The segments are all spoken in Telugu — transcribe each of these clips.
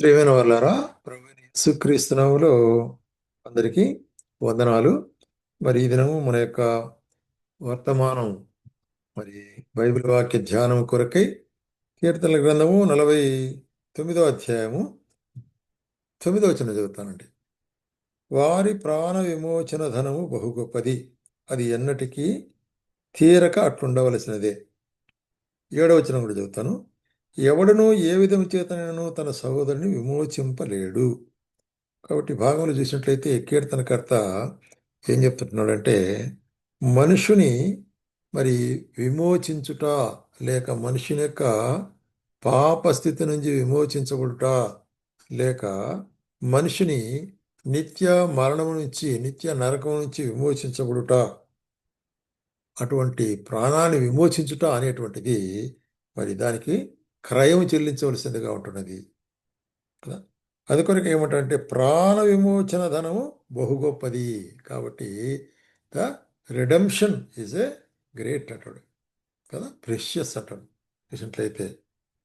ప్రియమైన వాళ్ళారా ప్రభుని యేసుక్రీస్తునాములో అందరికీ వందనాలు. మరి ఈ దినము మన యొక్క వర్తమానం మరి బైబిల్ వాక్య ధ్యానం కొరకై కీర్తనల గ్రంథము నలభై తొమ్మిదో అధ్యాయము తొమ్మిదో వచ్చిన చదువుతానండి. వారి ప్రాణ విమోచన ధనము బహు గొప్పది. అది ఎన్నటికీ తీరక అట్లుండవలసినదే. ఏడవచనం కూడా చదువుతాను. ఎవడనూ ఏ విధము చేతనను తన సహోదరుని విమోచింపలేడు. కాబట్టి భాగంలో చూసినట్లయితే కీర్తనకర్త ఏం చెప్తున్నాడంటే మనుషుని మరి విమోచించుట లేక మనుషుని యొక్క పాప స్థితి నుంచి విమోచించబడుట లేక మనిషిని నిత్య మరణం నుంచి నిత్య నరకం నుంచి విమోచించబడుట అటువంటి ప్రాణాన్ని విమోచించుట అనేటువంటిది మరి దానికి క్రయం చెల్లించవలసిందిగా ఉంటున్నది. కదా? అది కొరకు ఏమంటారంటే ప్రాణ విమోచన ధనము బహు గొప్పది. కాబట్టి the redemption is a great అంటాడు. కదా? ప్రెషియస్ అంటాడు. చూసినట్లయితే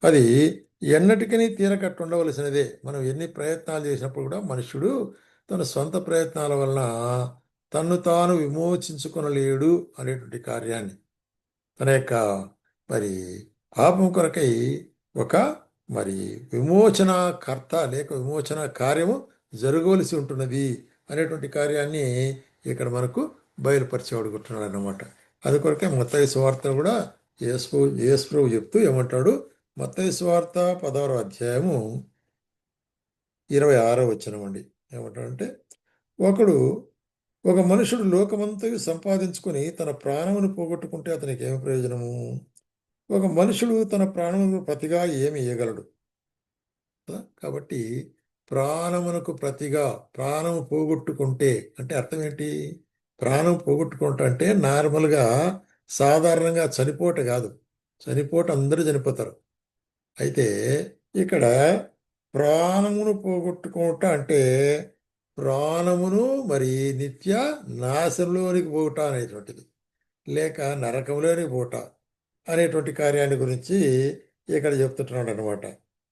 అది ఎన్నటికీ తీరకట్టు ఉండవలసినదే. మనం ఎన్ని ప్రయత్నాలు చేసినప్పుడు కూడా మనుషుడు తన సొంత ప్రయత్నాల వలన తన్ను తాను విమోచించుకొనలేడు అనేటువంటి కార్యాన్ని. తన యొక్క మరి పాపం కొరకై ఒక మరి విమోచనకర్త లేక విమోచన కార్యము జరగవలసి ఉంటున్నది అనేటువంటి కార్యాన్ని ఇక్కడ మనకు బయలుపరిచేవాడుకుంటున్నాడు అనమాట అది కొరకే మత్తయ్య స్వార్థ కూడా యేసు యేసు చెప్తూ ఏమంటాడు? మత్తయ్య స్వార్థ పదహారో అధ్యాయము ఇరవై ఆరో వచ్చినమండి ఏమంటాడంటే ఒకడు ఒక మనుషుడు లోకమంతయు సంపాదించుకొని తన ప్రాణమును పోగొట్టుకుంటే అతనికి ఏమి ప్రయోజనము? ఒక మనుషుడు తన ప్రాణమును ప్రతిగా ఏమి ఇయ్యగలడు? కాబట్టి ప్రాణమునకు ప్రతిగా ప్రాణం పోగొట్టుకుంటే అంటే అర్థం ఏంటి? ప్రాణం పోగొట్టుకుంటా అంటే నార్మల్గా సాధారణంగా చనిపోట కాదు. చనిపోట అందరూ చనిపోతారు. అయితే ఇక్కడ ప్రాణమును పోగొట్టుకోట అంటే ప్రాణమును మరి నిత్య నాశంలోనికి పోట అనేటువంటిది. లేక నరకంలోనికి పోట అనేటువంటి కార్యాన్ని గురించి ఇక్కడ చెప్తున్నాడు అనమాట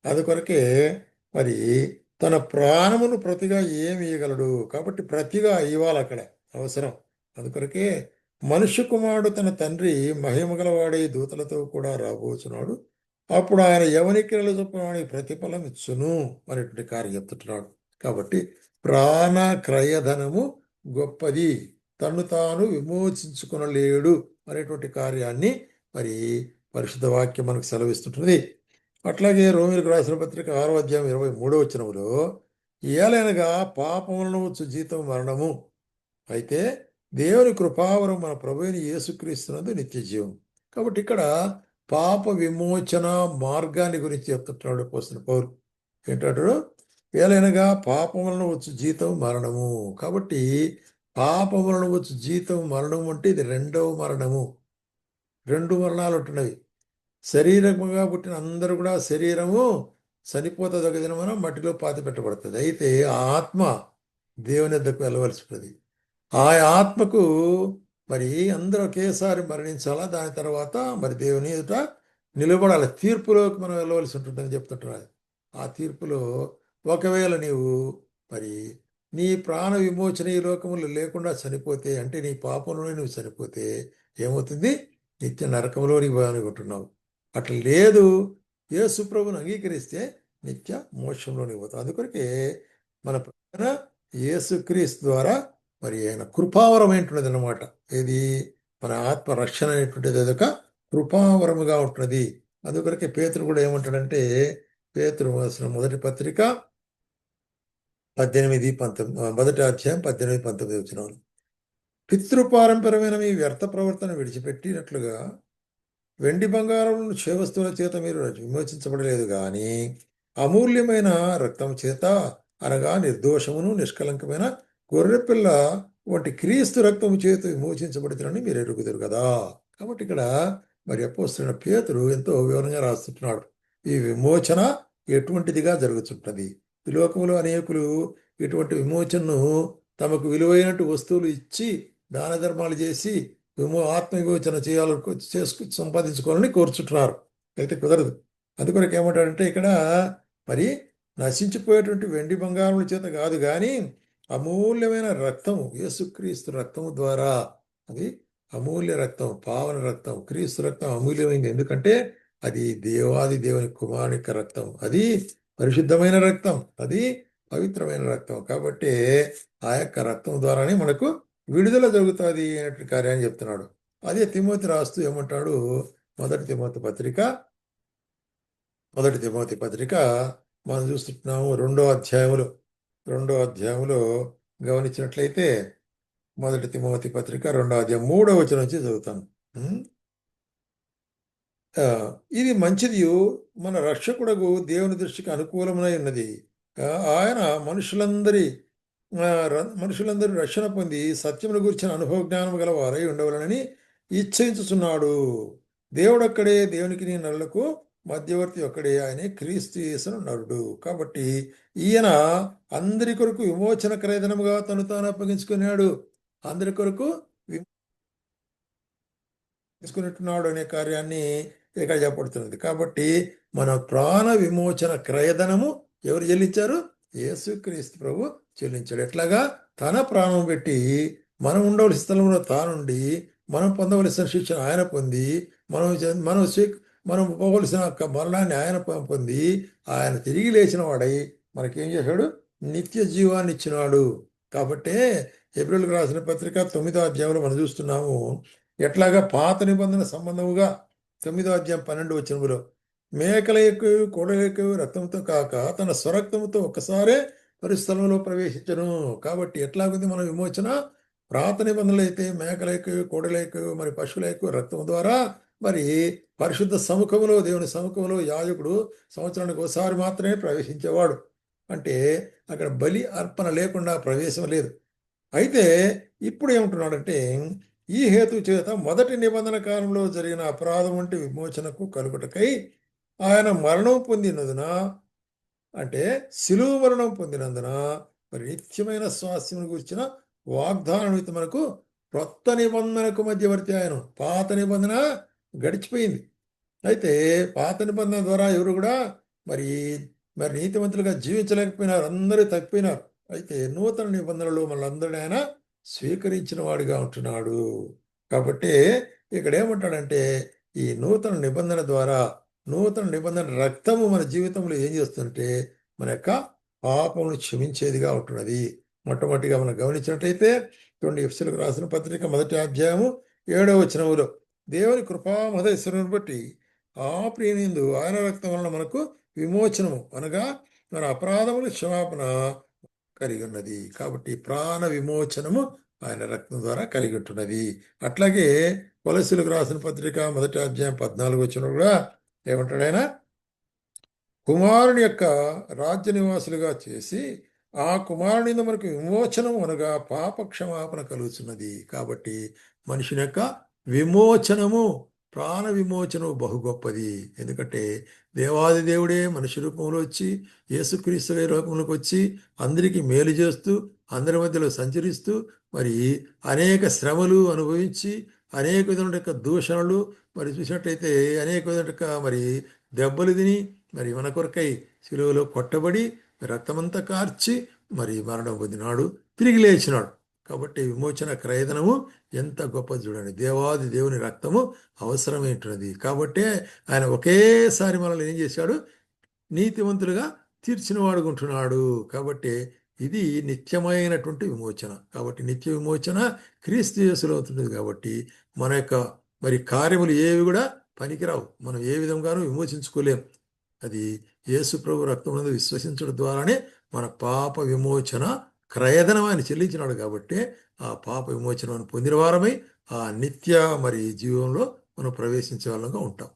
అది కొరకే మరి తన ప్రాణమును ప్రతిగా ఏమి ఇవ్వగలడు కాబట్టి ప్రతిగా ఇవ్వాలి అక్కడ అవసరం. అందుకొరకే మనుష్య కుమారుడు తన తండ్రి మహిమగలవాడే దూతలతో కూడా రాబోచున్నాడు. అప్పుడు ఆయన యవనిక్రియలు క్రియలు ప్రతిఫలం ఇచ్చును? అనేటువంటి కార్యం చెప్తున్నాడు కాబట్టి ప్రాణ క్రయధనము గొప్పది. తను తాను విమోచించుకునలేడు అనేటువంటి కార్యాన్ని మరి పరిశుద్ధ వాక్యం మనకు సెలవిస్తుంటుంది. అట్లాగే రోమిలకు రాసిన పత్రిక ఆరో అధ్యాయం ఇరవై మూడో వచ్చినప్పుడు ఏలైనగా పాపములను వచ్చు జీతం మరణము. అయితే దేవుని కృపావరం మన ప్రభుని యేసుక్రీస్తునందు నిత్య జీవం. కాబట్టి ఇక్కడ పాప విమోచన మార్గాన్ని గురించి చెప్తున్నాడు పోస్తున్న పౌరు ఏంటంటాడు? ఏలైనగా పాపములను వచ్చు జీతం మరణము. కాబట్టి పాపములను వచ్చు జీతం మరణం అంటే ఇది రెండవ మరణము. రెండు మరణాలు ఉంటున్నవి. శరీరముగా పుట్టిన అందరూ కూడా శరీరము చనిపోతుంది ఒక దినమున మట్టిలో పాతి పెట్టబడుతుంది. అయితే ఆ ఆత్మ దేవుని వద్దకు వెళ్ళవలసి ఉంటుంది ఆ ఆత్మకు మరి అందరూ ఒకేసారి మరణించాలా? దాని తర్వాత మరి దేవుని ఎదుట నిలబడాలి. తీర్పులోకి మనం వెళ్ళవలసి ఉంటుందని చెప్తుంటున్నారు ఆ తీర్పులో ఒకవేళ నీవు మరి నీ ప్రాణ విమోచన ఈ లోకములు లేకుండా చనిపోతే అంటే నీ పాపంలోనే నువ్వు చనిపోతే ఏమవుతుంది? నిత్య నరకంలోనికి పోయానుకుంటున్నావు అట్లా లేదు. యేసు ప్రభుని అంగీకరిస్తే నిత్య మోక్షంలోనికి పోతాం అందుకొరకే మన ప్రధాన యేసుక్రీస్తు ద్వారా మరి ఆయన కృపావరమైనటువంటిది అనమాట ఇది మన ఆత్మ రక్షణ అనేటువంటిది అదొక కృపావరముగా ఉంటున్నది. అందుకొరకే పేతురు కూడా ఏమంటాడంటే పేతురు రాసిన మొదటి పత్రిక పద్దెనిమిది పంతొమ్మిది మొదటి అధ్యాయం పద్దెనిమిది పంతొమ్మిది వచ్చిన పితృపారంపరమైన మీ వ్యర్థ ప్రవర్తన విడిచిపెట్టినట్లుగా వెండి బంగారములను వస్తువుల చేత మీరు విమోచించబడలేదు కానీ అమూల్యమైన రక్తం చేత అనగా నిర్దోషమును నిష్కలంకమైన గొర్రెపిల్ల వంటి క్రీస్తు రక్తము చేత విమోచించబడుతుందని మీరు ఎరుగుతారు కదా. కాబట్టి ఇక్కడ మరి అపోస్తున్న పేతురు ఎంతో వివరంగా రాస్తుంటున్నాడు ఈ విమోచన ఎటువంటిదిగా జరుగుతుంటుంది ఈ లోకంలో అనేకులు ఇటువంటి విమోచనను తమకు విలువైనట్టు వస్తువులు ఇచ్చి దాన ధర్మాలు చేసి విమో ఆత్మ విమోచన చేయాలని చేసుకు సంపాదించుకోవాలని కోరుచుంటున్నారు అయితే కుదరదు. అందుకొరకు ఏమంటాడంటే ఇక్కడ మరి నశించిపోయేటువంటి వెండి బంగారముల చేత కాదు కానీ అమూల్యమైన రక్తము యేసుక్రీస్తు రక్తము ద్వారా అది అమూల్య రక్తం పావన రక్తం క్రీస్తు రక్తం అమూల్యమైంది. ఎందుకంటే అది దేవాది దేవుని కుమారునిక యొక్క రక్తం అది పరిశుద్ధమైన రక్తం అది పవిత్రమైన రక్తం. కాబట్టి ఆ యొక్క రక్తం ద్వారానే మనకు విడుదల జరుగుతుంది అనేటువంటి కార్యాన్ని చెప్తున్నాడు. అదే తిమోతి రాస్తూ ఏమంటాడు? మొదటి తిమోతి పత్రిక మొదటి తిమోతి పత్రిక మనం చూస్తున్నాము రెండో అధ్యాయములో రెండో అధ్యాయంలో గమనించినట్లయితే మొదటి తిమోతి పత్రిక రెండో అధ్యాయం మూడో వచనం నుంచి చదువుతాను. ఇది మంచిది మన రక్షకుడకు దేవుని దృష్టికి అనుకూలమైనది ఉన్నది. ఆయన మనుషులందరి మనుషులందరూ రక్షణ పొంది సత్యమును గురించిన అనుభవ జ్ఞానం గల వారై ఉండవలనని ఇచ్చయించుచున్నాడు. దేవుడొక్కడే దేవునికి నీ నరులకు మధ్యవర్తి ఒక్కడే ఆయనే క్రీస్తు యేసును నరుడు. కాబట్టి ఈయన అందరి కొరకు విమోచన క్రయదనముగా తను తాను అప్పగించుకున్నాడు. అందరి కొరకు తీసుకున్నట్టున్నాడు అనే కార్యాన్ని ఇక్కడ చెప్పబడుతున్నది. కాబట్టి మన ప్రాణ విమోచన క్రయధనము ఎవరు చెల్లించారు? యేసుక్రీస్తు ప్రభు చెల్లించాడు. ఎట్లాగా? తన ప్రాణం పెట్టి మనం ఉండవలసిన స్థలంలో తానుండి మనం పొందవలసిన శిక్షణ ఆయన పొంది మనం మనం మనం పోవలసిన మరణాన్ని ఆయన పొంది ఆయన తిరిగి లేచిన వాడై మనకేం చేశాడు? నిత్య జీవాన్ని ఇచ్చినాడు. కాబట్టే ఏప్రిల్కి రాసిన పత్రిక తొమ్మిదో అధ్యాయంలో మనం చూస్తున్నాము ఎట్లాగా పాత నిబంధన సంబంధముగా తొమ్మిదో అధ్యాయం పన్నెండు వచ్చినప్పుడు మేకల ఎక్కువ కోడల ఎక్కువ రక్తంతో కాక తన స్వరక్తంతో ఒక్కసారే పరిస్థలంలో ప్రవేశించను. కాబట్టి ఎట్లాగుంది మన విమోచన? ప్రాత నిబంధనలు అయితే మేకల ఎక్కువ ఎక్కువ మరి పశువుల ఎక్కువ రక్తం ద్వారా మరి పరిశుద్ధ సముఖంలో దేవుని సముఖంలో యాజకుడు సంవత్సరానికి ఒకసారి మాత్రమే ప్రవేశించేవాడు. అంటే అక్కడ బలి అర్పణ లేకుండా ప్రవేశం లేదు. అయితే ఇప్పుడు ఏమంటున్నాడంటే ఈ హేతు చేత మొదటి నిబంధన కాలంలో జరిగిన అపరాధం వంటి విమోచనకు కలుగుటకై ఆయన మరణం పొందినందున అంటే శిలువ మరణం పొందినందున మరి నిత్యమైన స్వాస్థ్యం గురించిన వాగ్దానం అయితే మనకు క్రొత్త నిబంధనకు మధ్యవర్తి ఆయన పాత నిబంధన గడిచిపోయింది. అయితే పాత నిబంధన ద్వారా ఎవరు కూడా మరి మరి నీతిమంతులుగా జీవించలేకపోయినారు. అందరూ తప్పిపోయినారు. అయితే నూతన నిబంధనలు మనందరినీ ఆయన స్వీకరించిన వాడిగా ఉంటున్నాడు. కాబట్టి ఇక్కడ ఏమంటాడంటే ఈ నూతన నిబంధన ద్వారా నూతన నిబంధన రక్తము మన జీవితంలో ఏం చేస్తుంటే మన యొక్క పాపమును క్షమించేదిగా ఉంటున్నది. మొట్టమొదటిగా మనం గమనించినట్టయితే చూడండి ఎఫ్సీలకు రాసిన పత్రిక మొదటి అధ్యాయము ఏడవ వచనములో దేవుని కృపామహేశ్వరుని బట్టి ఆ ప్రియనిందు ఆయన రక్తం వలన మనకు విమోచనము అనగా మన అపరాధముల క్షమాపణ కలిగి ఉన్నది. కాబట్టి ప్రాణ విమోచనము ఆయన రక్తం ద్వారా కలిగి ఉంటున్నది. అట్లాగే కొలసీలకు రాసిన పత్రిక మొదటి అధ్యాయం పద్నాలుగు వచ్చిన కూడా ఏమంటాడు ఆయన కుమారుని యొక్క రాజ్య నివాసులుగా చేసి ఆ కుమారుని మనకు విమోచనం అనగా పాప క్షమాపణ కలుగుతున్నది. కాబట్టి మనిషిని యొక్క విమోచనము ప్రాణ విమోచనము బహు గొప్పది. ఎందుకంటే దేవాది దేవుడే మనిషి రూపంలో వచ్చి యేసుక్రీస్తు రూపంలోకి వచ్చి అందరికీ మేలు చేస్తూ అందరి మధ్యలో సంచరిస్తూ మరి అనేక శ్రమలు అనుభవించి అనేక విధమైన యొక్క దూషణలు మరి చూసినట్లయితే అనేక విధమైన యొక్క మరి దెబ్బలు తిని మరి మన కొరకై శిలువలో కొట్టబడి రక్తమంతా కార్చి మరి మరణం పొందినాడు తిరిగి లేచినాడు. కాబట్టి విమోచన క్రయదనము ఎంత గొప్పది చూడండి. దేవాది దేవుని రక్తము అవసరమైనటువంటిది. కాబట్టే ఆయన ఒకేసారి మనల్ని ఏం చేశాడు? నీతివంతులుగా తీర్చిన వాడుకుంటున్నాడు కాబట్టి ఇది నిత్యమైనటువంటి విమోచన. కాబట్టి నిత్య విమోచన క్రీస్తు యేసులో అవుతుంది కాబట్టి మన యొక్క మరి కార్యములు ఏవి కూడా పనికిరావు. మనం ఏ విధంగానూ విమోచించుకోలేం. అది యేసు ప్రభు రక్తం విశ్వసించడం ద్వారానే మన పాప విమోచన క్రయధనం ఆయన చెల్లించినాడు కాబట్టి ఆ పాప విమోచనం పొందిన వారమై ఆ నిత్య మరి జీవంలో మనం ప్రవేశించే వాళ్ళంగా ఉంటాం.